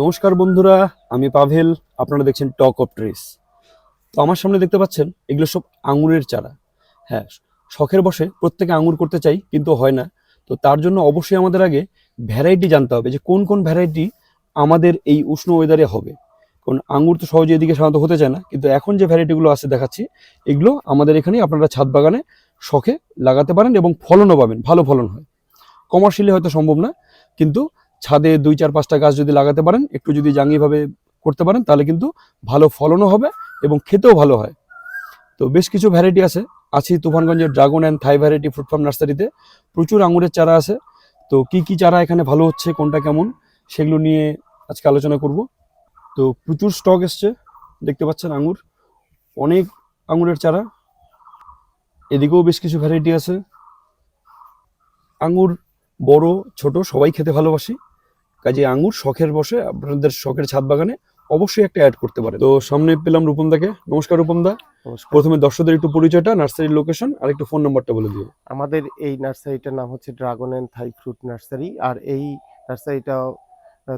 নমস্কার বন্ধুরা, আমি পাভেল, আপনারা দেখছেন টক অফ ট্রিস তো আমার সামনে দেখতে পাচ্ছেন, এগুলো সব আঙুরের চারা। হ্যাঁ শখের বসে প্রত্যেকে আঙুর করতে চাই, কিন্তু হয় না। তো তার জন্য অবশ্যই আমাদের আগে ভ্যারাইটি জানতে হবে যে কোন কোন ভ্যারাইটি আমাদের এই উষ্ণ ওয়েদারে হবে। কারণ আঙুর তো সহজে এদিকে সাধারণত হতে চায় না, কিন্তু এখন যে ভ্যারাইটিগুলো আছে দেখাচ্ছি, এগুলো আমাদের এখানেই আপনারা ছাদ বাগানে শখে লাগাতে পারেন এবং ফলনও পাবেন, ভালো ফলন হয়। কমার্শিয়ালি হয়তো সম্ভব না, কিন্তু ছাদে দুই চার পাঁচটা গাছ যদি লাগাতে পারেন, একটু যদি জাঙ্গিভাবে করতে পারেন, তাহলে কিন্তু ভালো ফলনও হবে এবং খেতেও ভালো হয়। তো বেশ কিছু ভ্যারাইটি আছে। আছি তুফানগঞ্জের dragon and Thai variety fruit farm নার্সারিতে প্রচুর আঙুরের চারা আছে। তো কি কি চারা এখানে ভালো হচ্ছে, কোনটা কেমন, সেগুলো নিয়ে আজকে আলোচনা করব। তো প্রচুর স্টক এসছে, দেখতে পাচ্ছেন আঙুর। অনেক আঙুরের চারা। এদিকেও বেশ কিছু ভ্যারাইটি আছে। আঙুর বড়, ছোট, সবাই খেতে ভালোবাসি। কাজে আঙুর শখের বসে আপনাদের শখের ছাদ বাগানে অবশ্যই একটা অ্যাড করতে পারে তো সামনে পেলাম রূপমদাকে। নমস্কার রূপমদা। প্রথমে দর্শকদের একটু পরিচয়টা নার্সারির লোকেশন আর একটু ফোন নাম্বারটা বলে দিও। আমাদের এই নার্সারিটার নাম হচ্ছে dragon and Thai fruit nursery আর এই নার্সারিটা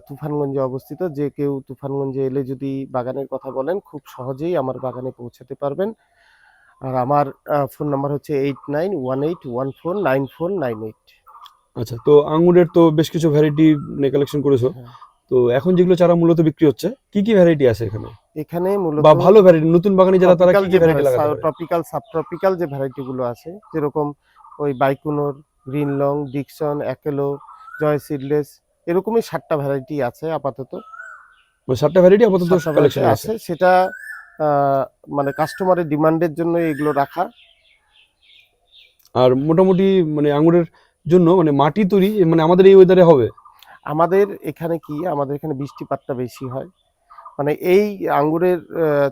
তুফানগঞ্জে অবস্থিত। যে কেউ তুফানগঞ্জে এলে যদি বাগানের কথা বলেন খুব সহজেই আমার বাগানে পৌঁছাতে পারবেন। আর আমার ফোন নাম্বার হচ্ছে eight nine one eight one four nine four nine eight আচ্ছা তো আঙুরের তো বেশ কিছু ভ্যারাইটি কালেকশন করেছ। হ্যাঁ। তো এখন যেগুলো চারা মূলত বিক্রি হচ্ছে কি কি ভ্যারাইটি আছে এখানে? এখানে মূলত বা ভালো ভ্যারাইটি নতুন বাগানে যারা তারা কি কি ভ্যারাইটি লাগাতে পারে? ট্রপিক্যাল যে ভ্যারাইটি গুলো আছে যেরকম ওই বাইকুনোর গ্রিন লং ডিকসন অ্যাকেলো জয় সিডলেস এরকমই সাতটা ভ্যারাইটি আছে আপাতত। সাতটা ভ্যারাইটি আপাতত কালেকশন আছে। সেটা মানে কাস্টমারের ডিমান্ডের জন্য এগুলো রাখা। আর মোটামুটি মানে আঙুরের জন্য মানে মাটি তৈরি মানে আমাদের এই ওয়েদারে হবে? আমাদের এখানে কি, আমাদের এখানে বৃষ্টিপাতটা বেশি হয়। মানে এই আঙ্গুরের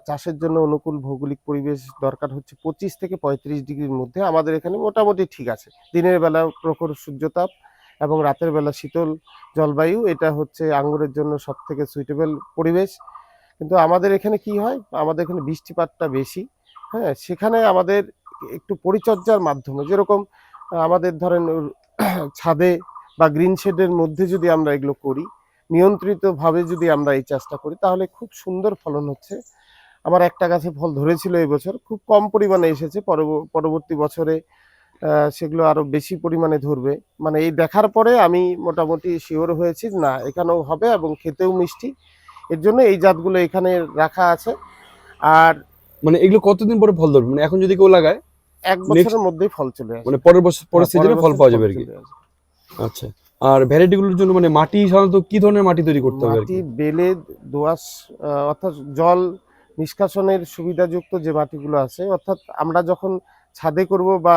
চাষের জন্য অনুকূল ভৌগোলিক পরিবেশ দরকার হচ্ছে পঁচিশ থেকে পঁয়ত্রিশ ডিগ্রির মধ্যে। আমাদের এখানে মোটামুটি ঠিক আছে। দিনের বেলা প্রখর সূর্যতাপ এবং রাতের বেলা শীতল জলবায়ু, এটা হচ্ছে আঙ্গুরের জন্য সব থেকে সুইটেবল পরিবেশ। কিন্তু আমাদের এখানে কি হয়, আমাদের এখানে বৃষ্টিপাতটা বেশি হ্যাঁ? সেখানে আমাদের একটু পরিচর্যার মাধ্যমে, যেরকম আমাদের ধরেন ছাদে বা গ্রিন শেডের মধ্যে যদি আমরা এগুলো করি, নিয়ন্ত্রিতভাবে যদি আমরা এই চাষটা করি, তাহলে খুব সুন্দর ফলন হচ্ছে। আমার একটা গাছে ফল ধরেছিল এই বছর, খুব কম পরিমাণে এসেছে, পরব- পরবর্তী বছরে সেগুলো আরও বেশি পরিমাণে ধরবে। মানে এই দেখার পরে আমি মোটামুটি শিওর হয়েছি না, এখানেও হবে এবং খেতেও মিষ্টি। এর জন্য এই জাতগুলো এখানে রাখা আছে। আর মানে এগুলো কতদিন পরে ফল ধরবে? মানে এখন যদি কেউ লাগায়? এক বছরের মধ্যেই ফল চলে আসে। মানে পরের বছর পরের হ্যাঁ, সিজনে ফল পাওয়া যাবে আর কি। আচ্ছা আর ভ্যারাইটিগুলোর জন্য মানে মাটি সাধারণত কি ধরনের মাটি তৈরি করতে হবে মাটি বেলে দোআঁশ অর্থাৎ জল নিষ্কাশনের সুবিধাযুক্ত যে মাটিগুলো আছে অর্থাৎ আমরা যখন ছাদে করব বা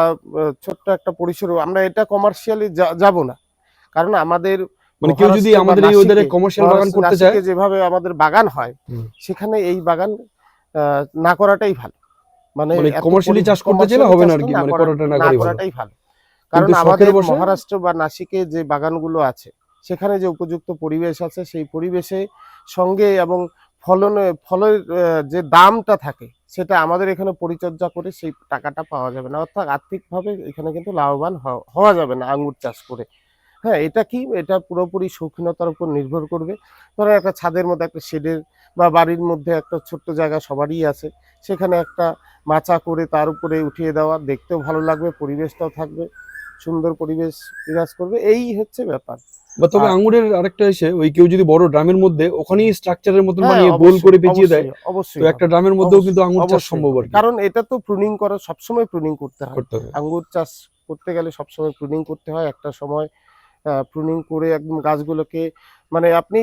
ছোট্ট একটা পরিসর আমরা এটা কমার্শিয়ালি যাব না। কারণ আমাদের মানে কেউ যদি আমাদের এই নাসিকে- কমার্শিয়াল বাগান করতে চায় যেভাবে আমাদের বাগান হয় সেখানে এই বাগান আহ, না করাটাই ভালো। মানে মানে commercially পরি- চাষ করতে চাইলে হবে না আর কি, মানে করাটা না ভালো। করাটাই ভালো। কারণ আমাদের মহারাষ্ট্র বা নাসিকে যে বাগানগুলো আছে সেখানে যে উপযুক্ত পরিবেশ আছে সেই পরিবেশে সঙ্গে এবং ফলনে ফলের যে দামটা থাকে সেটা আমাদের এখানে পরিচর্যা করে সেই টাকাটা পাওয়া যাবে না। অর্থাৎ আর্থিকভাবে এখানে কিন্তু লাভবান হওয়া যাবে না আঙ্গুর চাষ করে। হ্যাঁ এটা কি? এটা পুরোপুরি শৌখিনতার উপর নির্ভর করবে। ধরো একটা ছাদের মধ্যে একটা শেডের বা বাড়ির মধ্যে একটা ছোট্ট জায়গা সবারই আছে। সেখানে একটা মাচা করে তার উপরে উঠিয়ে দেওয়া দেখতেও ভালো লাগবে পরিবেশটাও থাকবে সুন্দর পরিবেশ বিরাজ করবে। এই হচ্ছে ব্যাপার। বা তবে আঙুরের আরেকটা এসে ওই কেউ যদি বড় ড্রামের মধ্যে ওখানেই স্ট্রাকচারের মতন হ্যাঁ, বানিয়ে গোল করে পেঁচিয়ে দেয় অবশ্যই, একটা ড্রামের মধ্যেও কিন্তু আঙুর চাষ সম্ভব আর কারণ এটা তো প্রুনিং করা সবসময় প্রুনিং করতে হয়। আঙ্গুর চাষ করতে গেলে সবসময় প্রুনিং করতে হয়। একটা সময় প্রুনিং করে একদম গাছগুলোকে মানে আপনি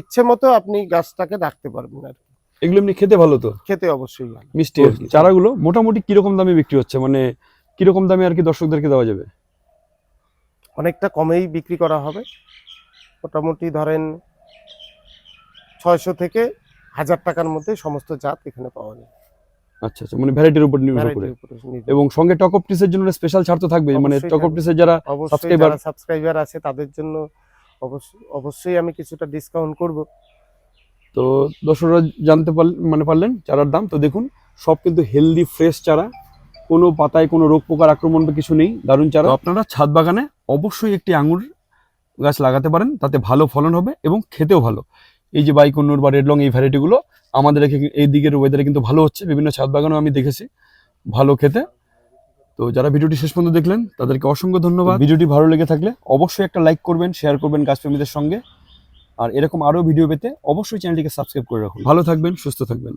ইচ্ছে মতো আপনি গাছটাকে রাখতে পারবেন আর। এগুলো এমনি খেতে ভালো তো? খেতে অবশ্যই ভালো। মিষ্টি চারাগুলো মোটামুটি কীরকম দামে বিক্রি হচ্ছে? মানে কীরকম দামে আর কি দর্শকদেরকে দেওয়া যাবে? অনেকটা কমেই বিক্রি করা হবে। মোটামুটি ধরেন ছয়শো থেকে হাজার টাকার মধ্যে সমস্ত জাত এখানে পাওয়া যায়। আচ্ছা আচ্ছা মানে ভ্যারাইটির উপর নির্ভর করে। এবং সঙ্গে টক অফ টিসের জন্য স্পেশাল ছাড় তো থাকবে মানে অবশ্যই টক অফ টিসের যারা যারা সাবস্ক্রাইবার আছে তাদের জন্য অবশ্যই অবশ্যই আমি কিছুটা ডিসকাউন্ট করব। তো দর্শকরা জানতে পারলেন মানে পারলেন চারার দাম। তো দেখুন সব কিন্তু হেলদি ফ্রেশ চারা। কোনো পাতায় কোনো রোগ পোকার আক্রমণ বা কিছু নেই। দারুণ চারা। আপনারা ছাদ বাগানে অবশ্যই একটি আঙুর গাছ লাগাতে পারেন। তাতে ভালো ফলন হবে এবং খেতেও ভালো। এই যে বাইকন্নুর বা রেডলং এই ভ্যারাইটিগুলো আমাদের এখানে- এই দিকের ওয়েদারে কিন্তু ভালো হচ্ছে বিভিন্ন ছাদ বাগানও আমি দেখেছি ভালো খেতে। তো যারা ভিডিওটি শেষ পর্যন্ত দেখলেন তাদেরকে অসংখ্য ধন্যবাদ। ভিডিওটি ভালো লেগে থাকলে অবশ্যই একটা লাইক করবেন শেয়ার করবেন গাছপ্রেমীদের সঙ্গে। আর এরকম আরও ভিডিও পেতে অবশ্যই চ্যানেলটিকে সাবস্ক্রাইব করে রাখুন। ভালো থাকবেন সুস্থ থাকবেন।